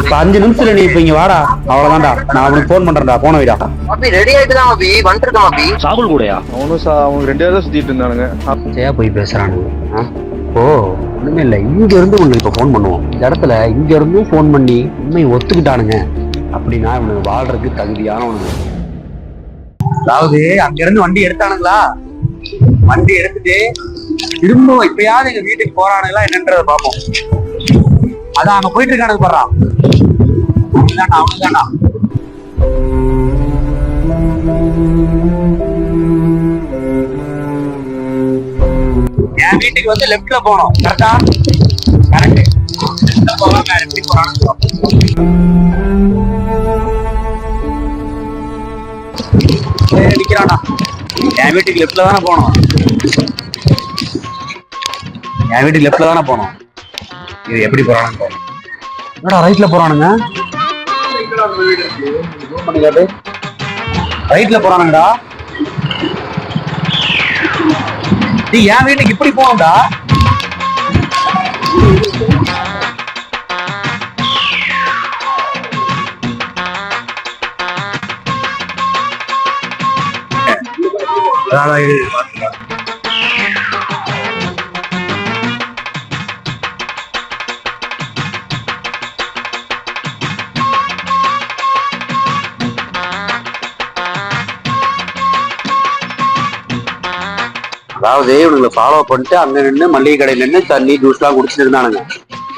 இப்ப அஞ்சு நிமிஷத்துல நீ இப்ப இங்க வாடா. அவ்வளவுதான்டா. நான் அவனுக்கு ஃபோன் பண்றேன்டா. போன வைடா மாப்பி ரெடி ஆயிட்டு தான் மாப்பி வந்துட்டு இருக்கேன் மாப்பி சாகுல் கூடயா? அவனும் சா அவங்க ரெண்டு பேரும் சுத்திட்டு இருந்தானுங்க. ஜெயா போய் பேசுறானுங்க? ஓ ஒண்ணுமே இல்ல. இங்க இருந்து உனக்கு இப்ப ஃபோன் பண்ணுவோம். இந்த இடத்துல இங்க இருந்தும் ஃபோன் பண்ணி உண்மை ஒத்துக்கிட்டானுங்க. அப்படின்னா இவனுக்கு வாழ்றதுக்கு தகுதியானவனுங்க. அதாவது அங்க இருந்து வண்டி எடுத்தானுங்களா? வண்டி எடுத்துட்டு திரும்ப இப்பயாவது எங்க வீட்டுக்கு போறானுங்களா என்னன்றத பார்ப்போம். அதான் அங்க போயிட்டு இருக்கானு பாடுறான் அவனுதானா அவனுதானா என் வீட்டுக்கு வந்து லெஃப்ட்ல போகணும். கரெக்டா கரெக்ட் போவாங்க எப்படி போறான்னு நிக்கிறானா என் வீட்டுக்கு லெஃப்ட்ல தானே போகணும். என் வீட்டுக்கு லெஃப்ட்ல தானே போகணும். இது எப்படி போறானுங்க. என்னடா ரைட்ல போறானுங்க? ரைட்ல போறானுங்கடா. நீ என் வீட்டுக்கு இப்படி போகணும்டா. அதாவது இவனுங்களை ஃபாலோ பண்ணிட்டு அங்க நின்று மளிகை கடையில நின்று தண்ணி ஜூஸ்லாம் குடிச்சிட்டு இருந்தானுங்க.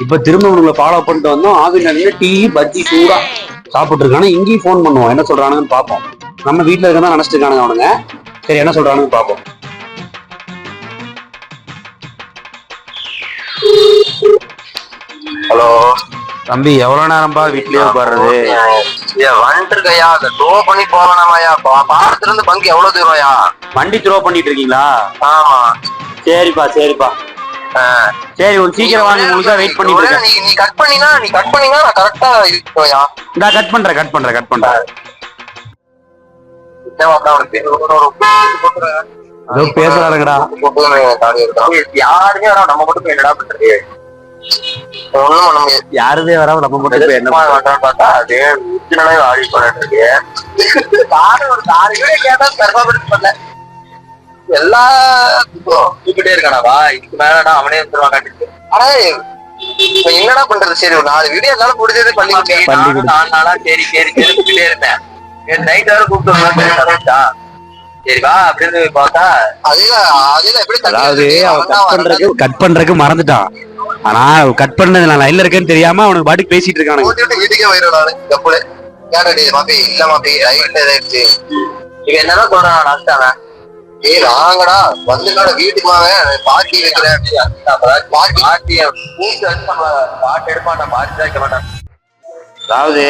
இப்ப திரும்ப இவனுங்களை ஃபாலோ பண்ணிட்டு வந்தோம். ஆவில நின்று டீ பஜ்ஜி சூடா சாப்பிட்டு இருக்கானு இங்கேயும் ஃபோன் பண்ணுவோம் என்ன சொல்றானுங்கன்னு பார்ப்போம். நம்ம வீட்டுல இருக்கதான் நினைச்சிட்டு இருக்கானுங்க அவனுங்க. சரி என்ன சொல்றானுன்னு பார்ப்போம். ஹலோ. தம்பி எவ்வளவு நேரம்பா வீட்லயே உட்கார்றது? அந்த டோ பண்ணி போவேனாமாயா பாலத்துல இருந்து பங்கு எவ்வளவு தூரம்யா? வண்டி த்ரோ பண்ணிட்டு இருக்கீங்களா ஆமா. சரிப்பா சரிப்பா. சரி ஒரு சீக்கிரம் வாங்க. உங்களுக்கு வெயிட் பண்ணிட்டு இருக்கேன். நீ நீ கட் பண்ணினா நீ கட் பண்ணினா நான் கரெக்டா இருக்கோயா இந்தா கட் பண்றேன் கட் பண்றேன் கட் பண்றேன். ஏதோ பேசுறாருங்கடா. யாருமே வேணாம் நம்ம மட்டும் என்னடா பண்றது? ஒண்ணும் பண்ண முடியாது. வராம நம்ம மட்டும் என்ன பண்றோம்னு பார்த்தா அதே ஆடி பண்ணிட்டு இருக்கு. காரு ஒரு காரு கூட கேட்டா பண்ணல. எல்லாத்துக்கும் தூக்கிட்டே இருக்கானவா இதுக்கு மேலடா அவனே வந்துருவான் கண்டிச்சு ஆனா இப்ப என்னடா பண்றது? சரி ஒரு நாலு வீடியோ என்னால முடிஞ்சது பண்ணி பண்ணி நானும் கொடு. நாலு நாளா சரி சரி தூக்கிட்டே இருந்தேன். நைட் வேற கூப்பிட்டு கட் பண்றதுக்கு மறந்துட்டான். ஆனா கட் பண்ணது நான் லைன்ல இருக்கேன்னு தெரியாம அவனுக்கு பாட்டுக்கு பேசிட்டு போட்டுட்டு வீட்டுக்கே போயிடும் நானு ஏய் வாங்கடா. வந்துடா வீட்டுக்கு வாங்க. பார்ட்டி வைக்கிறேன். பார்ட்டி பார்ட்டி பூச்சி பாட்டு எடுப்பான் பார்ட்டி வைக்க மாட்டான். அதாவது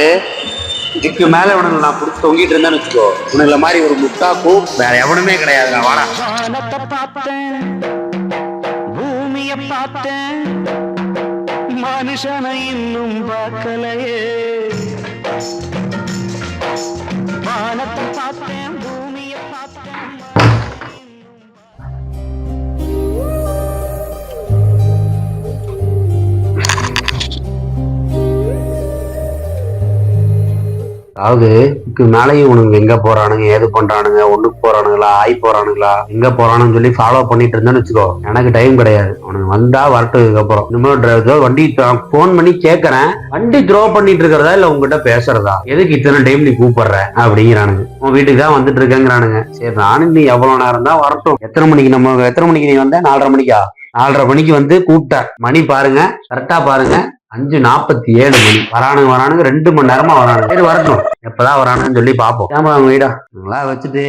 இதுக்கு மேல இவனுக்கு நான் புடிச்சு தொங்கிட்டு இருந்தேன்னு வச்சுக்கோ. இவனுங்கள மாதிரி ஒரு முட்டாக்கும் வேற எவனுமே கிடையாது. நான் வாடா. பார்த்தேன். பூமிய பார்த்தேன். மனுஷனை இன்னும் பார்க்கலையே. வானத்தை பார்த்தேன். அதாவது இதுக்கு மேலேயும் உனக்கு எங்க போறானுங்க ஏது பண்றானுங்க ஒண்ணுக்கு போறானுங்களா ஆய் போறானுங்களா எங்க போறானுன்னு சொல்லி ஃபாலோ பண்ணிட்டு இருந்தேன்னு வச்சுக்கோ எனக்கு டைம் கிடையாது. உனக்கு வந்தா வரட்டதுக்கு அப்புறம். இன்னும் driver வண்டி போன் பண்ணி கேட்கறேன் வண்டி த்ரோ பண்ணிட்டு இருக்கிறதா இல்ல உங்ககிட்ட பேசுறதா? எதுக்கு இத்தனை டைம் நீ கூப்பிடுற? அப்படிங்கிறானுங்க. உன் வீட்டுக்கு தான் வந்துட்டு இருக்கேங்கிறானுங்க. சரி நானும் நீ எவ்வளவு நேரம் தான் வரட்டும். எத்தனை மணிக்கு நம்ம எத்தனை மணிக்கு நீ வந்த? நாலரை மணிக்கா? நாலரை மணிக்கு வந்து கூப்பிட்டேன். மணி பாருங்க கரெக்டா பாருங்க. அஞ்சு நாற்பத்தி ஏழு மணி. வரானுங்க வரானுங்க. ரெண்டு மணி நேரமா வரானுங்க. சரி வரட்டும். எப்பதான் வரானுன்னு சொல்லி பார்ப்போம் ஏமா அவங்க வீடா? நல்லா வச்சுட்டு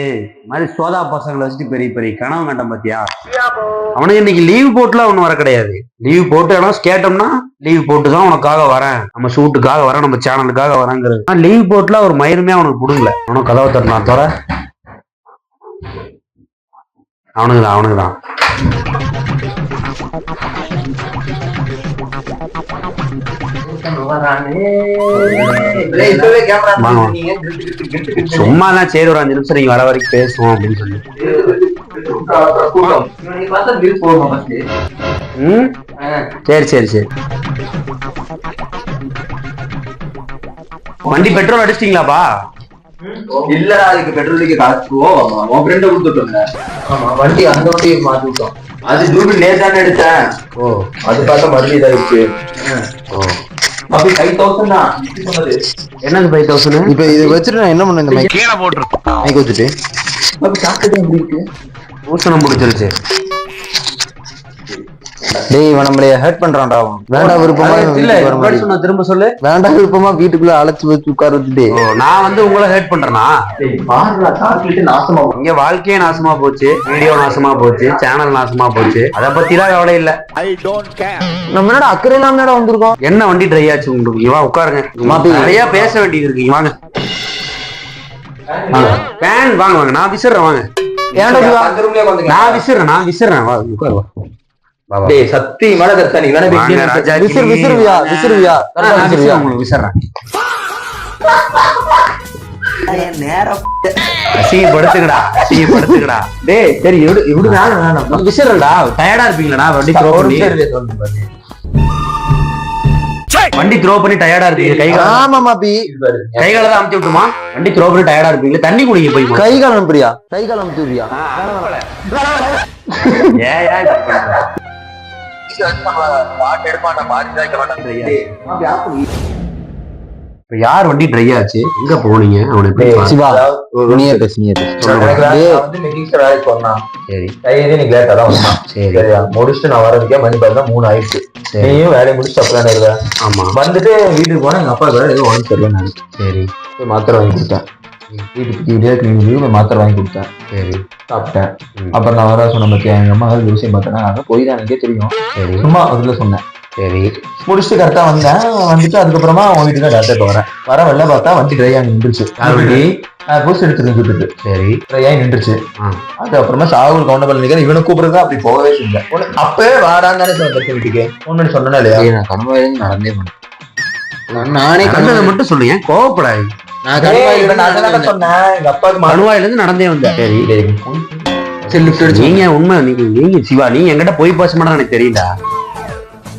மாதிரி சோதா பசங்களை வச்சுட்டு பெரிய பெரிய கனவு கண்டம் பாத்தியா? அவனுக்கு இன்னைக்கு லீவ் போட்டுலாம் ஒன்றும் வர கிடையாது. லீவ் போட்டு ஆனா கேட்டோம்னா லீவ் போட்டு தான் உனக்காக வரேன். நம்ம ஷூட்டுக்காக வரேன் நம்ம சேனலுக்காக வரேங்கிறது. லீவ் போட்டுலாம் ஒரு மயிருமே அவனுக்கு புடுங்கல. அவனுக்கு கதவை தட்டினா தவிர அவனுக்கு தான் அவனுக்கு தான் சும்மா தான் சரி ஒரு அஞ்சு நிமிஷம் நீங்க வர வரைக்கும் பேசுவோம் அப்படின்னு சொல்லி ம்? சரி சரி சரி. வண்டி பெட்ரோல் அடிச்சிட்டீங்களாப்பா? இல்லடா அதுக்கு பெட்ரோலுக்கு காசுவோம் உன் ஃப்ரெண்ட கொடுத்துட்டோங்க ஆமா வண்டி அந்த வண்டி மாத்தி விட்டோம். அது டூபிள் நேத்தானே எடுத்தேன் ஓ. அது பார்த்தா மறுபடியும் இதாயிடுச்சு. ஓ. அப்படி ஃபைவ் தௌசண்ட் தான். என்னது ஃபைவ் தௌசண்ட் இப்ப இது வச்சுட்டு நான் என்ன பண்ண இந்த மைக் மைக் வச்சுட்டு. அப்படி சாப்பிட்டது எப்படி இருக்கு பூசணம் பிடிச்சிருச்சு டேய் இவன் நம்மளைய ஹர்ட் பண்றான்டா வேண்டாம் விருப்பமா இவன் இல்ல சொன்ன திரும்ப சொல்லு. வேண்டாம் விருப்பமா வீட்டுக்குள்ள அழைச்சு வச்சு உட்கார வச்சுட்டு நான் வந்து உங்களை ஹேட் பண்றேனா? நாசமா போகும். இங்க வாழ்க்கையே நாசமா போச்சு வீடியோ நாசமா போச்சு சேனல் நாசமா போச்சு. அத பத்திலாம் கவலை இல்ல. நம்ம என்னடா அக்கறை இல்லாம என்னடா வந்திருக்கோம்? என்ன வண்டி ட்ரை ஆச்சு உங்களுக்கு? இங்க வா உட்காருங்க. நிறைய பேச வேண்டியது இருக்கு. வாங்க. பேன் வாங்க வாங்க. நான் விசிறேன் வாங்க. நான் விசிறேன் நான் விசிறேன். வா உட்காரு வா வா, வா. டேய் சத்தியமான கத்தா நீ வேணா. விசிறு விசிறுவியா விசிறுவியா கரெக்டா விசிறுவியா உங்களுக்கு விசிறேன். டேய் சரி வேணாம் டயர்டா இருப்பீங்களா வண்டி த்ரோ பண்ணி. வண்டி த்ரோ பண்ணி டயர்டா இருப்பீங்க கை கால. ஆமா மாப்பி இது பாரு. கை கால தான் அமுத்தி விட்டுமா வண்டி த்ரோ பண்ணி டயர்டா இருப்பீங்களா தண்ணி குடிங்க போய் கை கால் அனுப்புறியா கை கால் அனுப்பிடுறியா ஏன் பாட்டு எடுப்பான்டா, பாட்டு. இப்ப யார் வண்டி ட்ரை ஆச்சு? எங்க போனீங்க? அவனை பாத்து- சிவா நீயே பேசு நீயே வேலை- வந்து மெக்கானிக்ஸ் வேலைக்கு போனேன். சரி. கையிலே நீ லேட்டா தான் வந்தான். சரி. சரியா? முடிச்சுட்டு நான் வரதுக்கே மணி பார்த்தா மூணு ஆயிடுச்சு. சரி. நீயும் வேலையை முடிச்சுட்டு அப்பதான் இருக்க ஆமா. வந்துட்டு வீட்டுக்கு போனா எங்க அப்பா வேற ஏதோ உடம்பு சரியில்லை சரி. போய் மாத்திரை வாங்கி கொடுத்தேன் வீட்டுக்கு வீடியோ கிளீனிக்கு போய் மாத்திரை வாங்கி கொடுத்தேன் சரி. சாப்பிட்டேன். அப்புறம் நான் வர சொன்ன பத்தியா எங்க அம்மா ஏதாவது விஷயம் பார்த்தேன்னா அங்க போய் தான் எனக்கே தெரியும். சரி. சும்மா அதுல சொன்னேன். சரி. முடிச்சுட்டு கரெக்டா வந்தேன். வந்துட்டு அதுக்கப்புறமா உன் வீட்டுக்கு தான் டாக்டர் வரேன் வர வெளில பார்த்தா வண்டி ட்ரை ஆகி நின்றுச்சு. வண்டி? புதுசு எடுத்துருந்து சுட்டுட்டு சரி. ட்ரை ஆகி நின்றுச்சு. ஆ. அது அப்புறமா சாகுல் கவுண்டபிள் நிக்கிற இவனை கூப்பிடுறதா அப்படி போகவே உன்னை அப்பவே வாடான்னு தானே சொன்ன வீட்டுக்கு. ஒன்னு சொன்னா இல்லையா? நான் கணவாயிலிருந்து நடந்தே பண்ணேன் நான் கணவாயில மட்டும் சொல்லுங்க கோவப்படாது. கணவாயிலிருந்து நடந்தே வந்தேன். நீங்க உண்மை நீங்க நீங்க சிவா நீங்க என்கிட்ட போய் பேச மாட்டா எனக்கு தெரியல.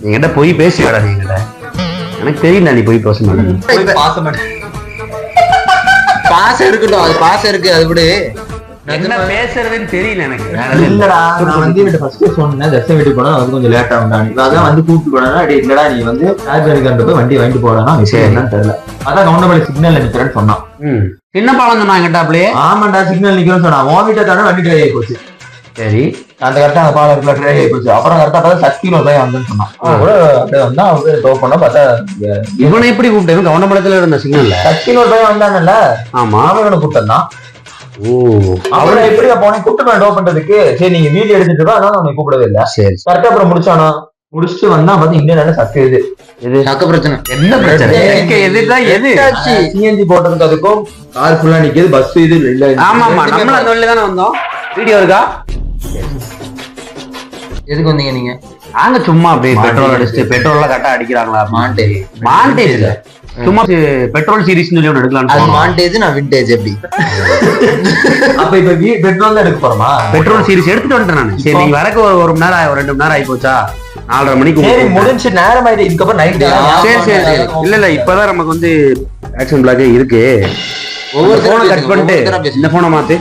என்கிட்ட போய் பேசுவாடா நீ என்கிட்ட? எனக்கு தெரியல நீ போய் பேச மாட்டேன் போய் பாச மாட்டேன். பாசம் இருக்கட்டும் அது பாசம் இருக்கு அது விடு. என்ன பேசுறதுன்னு தெரியல எனக்கு. இல்லடா நான் வந்து இவன்ட்ட ஃபர்ஸ்ட் சொன்னேன் தர்ஷன் வீட்டுக்கு போனா அது கொஞ்சம் லேட் ஆகும்டா. நீ அதான் வந்து கூப்பிட்டு போனா டேய் இல்லடா நீ வந்து ராஜானிகாண்ட போய் வண்டி வாங்கிட்டு. சரி. என்னன்னு தெரியல. அதான் கவுண்டமலை சிக்னல் நிக்கிறேன்னு சொன்னான். ம். சின்ன பாலம் சொன்னா என்கிட்ட அப்படியே? ஆமாண்டா சிக்னல் நிக்கிறேன்னு சொன்னான். உன் வீட்டை தானே வண்டி ட்ரை ஆகி போச்சு. சரி. அந்த கரெக்டா அந்த பாலம் இருக்குல்ல ட்ரை ஆகி போச்சு. அப்புறம் கரெக்டா பார்த்தா சக்தி பையன் வந்தேன்னு சொன்னான். கூட அப்படியே வந்தா அவங்க டோ பண்ணா பார்த்தா இவனை எப்படி கூப்பிட்டேன் கவனமடத்துல இருந்த சிக்னல்ல சக்தி ஒரு பையன் வந்தானல்ல ஆமா. அவனை கூப்பிட்டான் அவனை எப்படி போனேன் கூப்பிட்டு டோ பண்றதுக்கு? சரி நீங்க வீடியோ எடுத்துட்டு வா அதனால அவனை கூப்பிடவே இல்ல. சரி கரெக்டா அப்புறம் முடிச்சானா? முடிச்சுட்டு வந்தா பார்த்து இந்தியன் சக்தி இது. சக்க பிரச்சனை. என்ன பிரச்சனை? எனக்கு எதுதான் எது சிஎன்ஜி போட்டதுக்கு அதுக்கும் கார் ஃபுல்லா நிக்குது பஸ் இது இல்ல ஆமா ஆமா நம்மளும் அந்த வழியில தானே வந்தோம். வீடியோ இருக்கா? எதுக்கு வந்தீங்க நீங்க? நாங்க சும்மா அப்படியே பெட்ரோல் அடிச்சுட்டு பெட்ரோல்ல கரெக்டா அடிக்கிறாங்களா? மாண்டேஜ் மாண்டேஜ் இல்ல சும்மா பெட்ரோல் சீரிஸ் சொல்லி ஒன்று எடுக்கலாம்னு அது. மாண்டேஜ் நான் விண்டேஜ் எப்படி? அப்ப இப்ப பெட்ரோல் தான் எடுக்க போறோமா? பெட்ரோல் சீரிஸ் எடுத்துட்டு வந்துட்டேன் நான். சரி நீங்க வரக்கு ஒரு ஒரு மணி நேரம் ரெண்டு மணி நேரம் ஆகி போச்சா நாலரை மணிக்கு சரி முடிஞ்சு நேரம் ஆயிடுச்சு இதுக்கப்புறம் நைட் சரி சரி சரி இல்ல இல்ல இப்பதான் நமக்கு வந்து ஆக்ஷன் பிளாக்கே இருக்கு. ஒவ்வொரு போனை கட் பண்ணிட்டு இந்த போனை மாத்து.